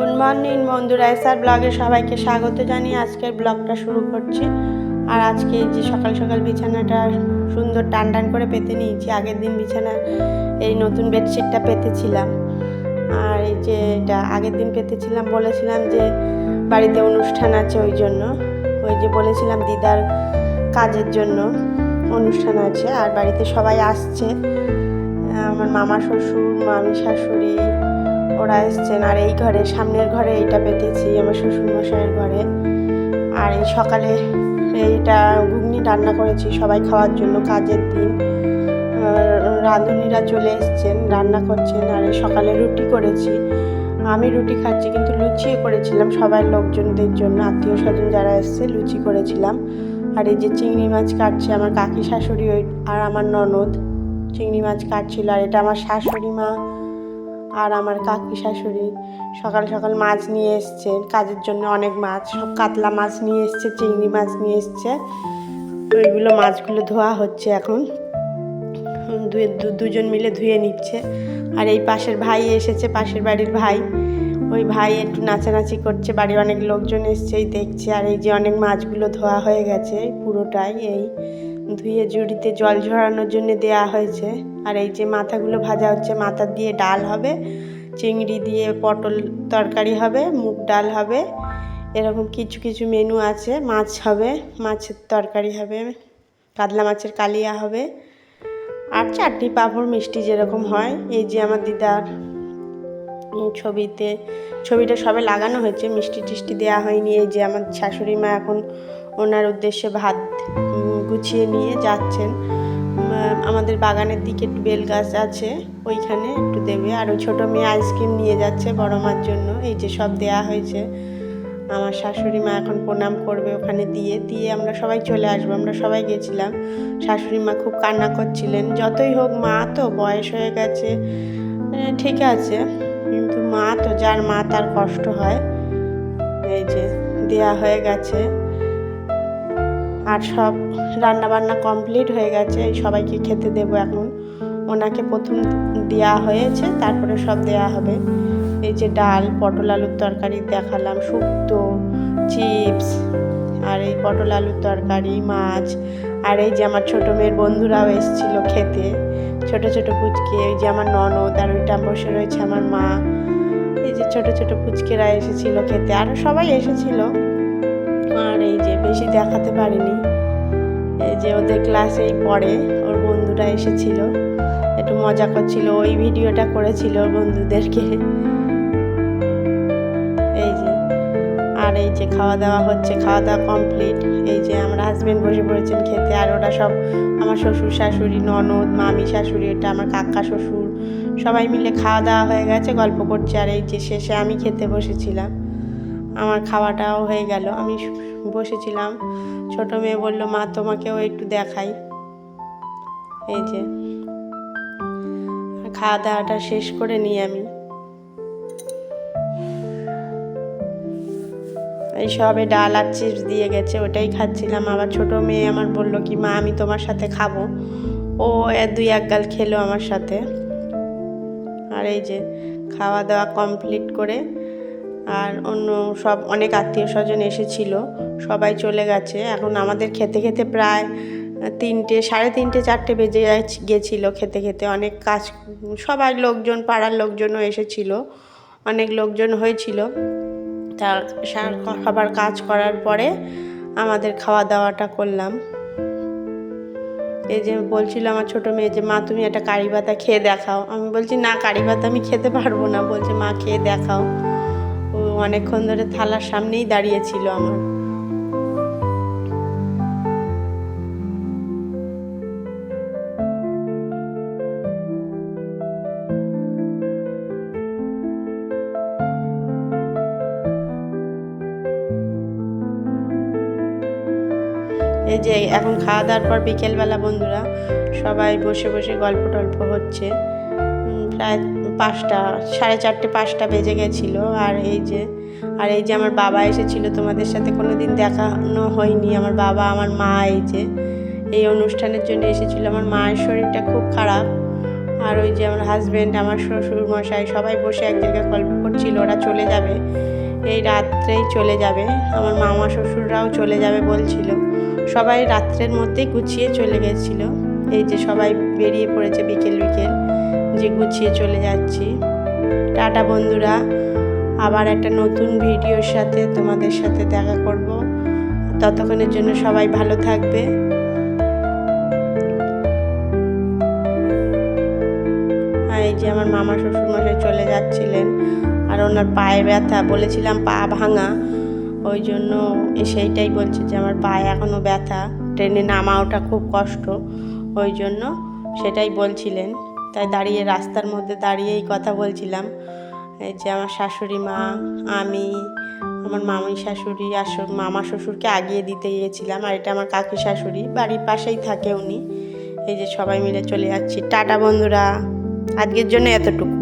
Good morning বন্ধুরা, SR ব্লগে সবাইকে স্বাগত জানিয়ে আজকের ব্লগটা শুরু করছি। আর আজকে যে সকাল সকাল বিছানাটা সুন্দর টান টান করে পেতে নিয়েছি, আগের দিন বিছানা এই নতুন বেডশিটটা পেতেছিলাম। আর এই যে এটা আগের দিন পেতেছিলাম, বলেছিলাম যে বাড়িতে অনুষ্ঠান আছে ওই জন্য। ওই যে বলেছিলাম দিদার কাজের জন্য অনুষ্ঠান আছে, আর বাড়িতে সবাই আসছে। আমার মামা শ্বশুর, মামি শাশুড়ি ওরা এসছেন আর এই ঘরে, সামনের ঘরে এইটা পেতেছি, আমার শ্বশুর মশাইয়ের ঘরে। আর এই সকালে এইটা ঘুগনি রান্না করেছি, সবাই খাওয়ার জন্য, কাজের দিন। রাঁধুনিরা চলে এসছেন, রান্না করছেন, আর এই সকালে রুটি করেছি। আমি রুটি খাচ্ছি, কিন্তু লুচিও করেছিলাম সবাই লোকজনদের জন্য, আত্মীয় স্বজন যারা এসছে, লুচি করেছিলাম। আর এই যে চিংড়ি মাছ কাটছে আমার কাকি শাশুড়ি ওই, আর আমার ননদ। চিংড়ি মাছ কাটছিল, আর এটা আমার শাশুড়ি মা আর আমার কাকি শাশুড়ি সকাল সকাল মাছ নিয়ে এসছে। কাজের জন্য অনেক মাছ, সব কাতলা মাছ নিয়ে এসছে, চিংড়ি মাছ নিয়ে এসছে। ওইগুলো মাছগুলো ধোয়া হচ্ছে এখন। দু- দুজন মিলে ধুয়ে নিচ্ছে। আর এই পাশের ভাই এসেছে, পাশের বাড়ির ভাই। ওই ভাই একটু নাচানাচি করছে, বাড়ির অনেক লোকজন এসছে দেখছে। আর এই যে অনেক মাছগুলো ধোয়া হয়ে গেছে পুরোটাই, এই ধুয়ে, জুড়িতে জল ঝরানোর জন্য দেয়া হয়েছে। আর এই যে মাথাগুলো ভাজা হচ্ছে, মাথা দিয়ে ডাল হবে, চিংড়ি দিয়ে পটল তরকারি হবে, মুগ ডাল হবে, এরকম কিছু কিছু মেনু আছে। মাছ হবে, মাছের তরকারি হবে, কাতলা মাছের কালিয়া হবে, আর চাটনি পাঁপড় মিষ্টি যেরকম হয়। এই যে আমার দিদার ছবিতে, ছবিটা সবে লাগানো হয়েছে, মিষ্টি টিষ্টি দেওয়া হয়নি। এই যে আমার শাশুড়ি মা এখন ওনার উদ্দেশ্যে ভাত গুছিয়ে নিয়ে যাচ্ছেন। আমাদের বাগানের দিকে একটু বেল গাছ আছে, ওইখানে একটু দেবে। আর ওই ছোটো মেয়ে আইসক্রিম নিয়ে যাচ্ছে বড় মার জন্য। এই যে সব দেয়া হয়েছে। আমার শাশুড়ি মা এখন প্রণাম করবে ওখানে দিয়ে। দিয়ে আমরা সবাই চলে আসব, আমরা সবাই গেছিলাম। শাশুড়ি মা খুব কান্না করছিলেন। যতই হোক মা তো বয়স হয়ে গেছে। ঠিক আছে। কিন্তু মা তো, যার মা তার কষ্ট হয়। এই যে, দেয়া হয়ে গেছে। আর সব রান্না বান্না কমপ্লিট হয়ে গেছে, এই সবাইকে খেতে দেবো এখন। ওনাকে প্রথম দেওয়া হয়েছে, তারপরে সব দেয়া হবে। এই যে ডাল, পটল আলুর তরকারি দেখালাম, শুক্তো, চিপস, আর এই পটল আলুর তরকারি, মাছ। আর এই যে আমার ছোটো মেয়ের বন্ধুরাও এসেছিল খেতে, ছোট ছোট পুচকে ওই যে আমার ননদ আর ওইটা বসে রয়েছে আমার মা। এই যে ছোট ছোট পুচকেরা এসেছিল খেতে আরও সবাই এসেছিল। আর এই যে বেশি দেখাতে পারিনি। এই যে ওদের ক্লাসেই পড়ে ওর বন্ধুরা এসেছিল। একটু মজা করছিল, ওই ভিডিওটা করেছিল ওর বন্ধুদেরকে। এই যে, আর এই যে খাওয়া দাওয়া হচ্ছে, খাওয়া দাওয়া কমপ্লিট এই যে আমার হাজবেন্ড বসে পড়েছেন খেতে, আর ওরা সব আমার শ্বশুর শাশুড়ি, ননদ, মামি শাশুড়ি, এটা আমার কাকা শ্বশুর, সবাই মিলে খাওয়া দাওয়া হয়ে গেছে, গল্প করছে। আর এই যে শেষে আমি খেতে বসেছিলাম। আমার খাওয়াটাও হয়ে গেল। আমি বসেছিলাম। ছোট মেয়ে বলল, মা, তোমাকেও একটু দেখাই। এই যে। খাওয়া দাওয়াটা শেষ করে নিই আমি। এই সবে ডাল আর চিপস দিয়ে গেছে, ওটাই খাচ্ছিলাম। আবার ছোট মেয়ে আমার বলল কি, মা, আমি তোমার সাথে খাব। ও দুই এক গাল খেলো আমার সাথে। আর এই যে, খাওয়া দাওয়া কমপ্লিট করে আর অন্য সব অনেক আত্মীয় স্বজন এসেছিল, সবাই চলে গেছে। এখন আমাদের খেতে খেতে প্রায় তিনটে, সাড়ে তিনটে, চারটে বেজে গেছিল খেতে খেতে। অনেক কাজ, সবাই লোকজন, পাড়ার লোকজনও এসেছিল। অনেক লোকজন হয়েছিল। তা সবার কাজ করার পরে আমাদের খাওয়া দাওয়াটা করলাম। এই যে বলছিল আমার ছোটো মেয়ে যে, মা, তুমি একটা কারি খেয়ে দেখাও। আমি বলছি, না কারি আমি খেতে পারব না। বলছে, মা, খেয়ে দেখাও। অনেকক্ষণ ধরে থালার সামনেই দাঁড়িয়েছিল আমার। এই যে এখন খাওয়া দাওয়ার পর বিকেলবেলা বন্ধুরা, সবাই বসে বসে গল্প টল্প হচ্ছে। প্রায় পাঁচটা, সাড়ে চারটে, পাঁচটা বেজে গেছিল। আর এই যে, আর এই যে আমার বাবা এসেছিল তোমাদের সাথে কোনো দিন দেখানো হয়নি। আমার বাবা, আমার মা এই যে, এই অনুষ্ঠানের জন্য এসেছিল। আমার মায়ের শরীরটা খুব খারাপ। আর ওই যে আমার হাজব্যান্ড আমার শ্বশুর মশাই সবাই বসে এক জায়গায় গল্প করছে করছিল, ওরা চলে যাবে। এই রাত্রেই চলে যাবে। আমার মামা শ্বশুররাও চলে যাবে বলছিল। সবাই রাত্রের মধ্যেই গুছিয়ে চলে গেছিল। এই যে সবাই বেরিয়ে পড়েছে বিকেল বিকেল। যে গুছিয়ে চলে যাচ্ছি। টাটা বন্ধুরা, আবার একটা নতুন ভিডিওর সাথে তোমাদের সাথে দেখা করব। ততক্ষণের জন্য সবাই ভালো থাকবে। এই যে আমার মামা শ্বশুর মশাই চলে যাচ্ছিলেন, আর ওনার পায়ে ব্যথা, বলেছিলাম পা ভাঙা। ওই জন্য সেইটাই বলছে যে আমার পায়ে এখনও ব্যথা, ট্রেনে নামা ওঠা খুব কষ্ট। ওই জন্য সেটাই বলছিলেন। তাই দাঁড়িয়ে, রাস্তার মধ্যে দাঁড়িয়ে এই কথা বলছিলাম। এই যে আমার শাশুড়ি মা, আমি, আমার মামি শাশুড়ি আর মামা শ্বশুরকে আগিয়ে দিতে গিয়েছিলাম, আর এটা আমার কাকি শাশুড়ি, বাড়ির পাশেই থাকে উনি। এই যে সবাই মিলে চলে যাচ্ছি। টাটা বন্ধুরা। আজকের জন্য এতটুকু।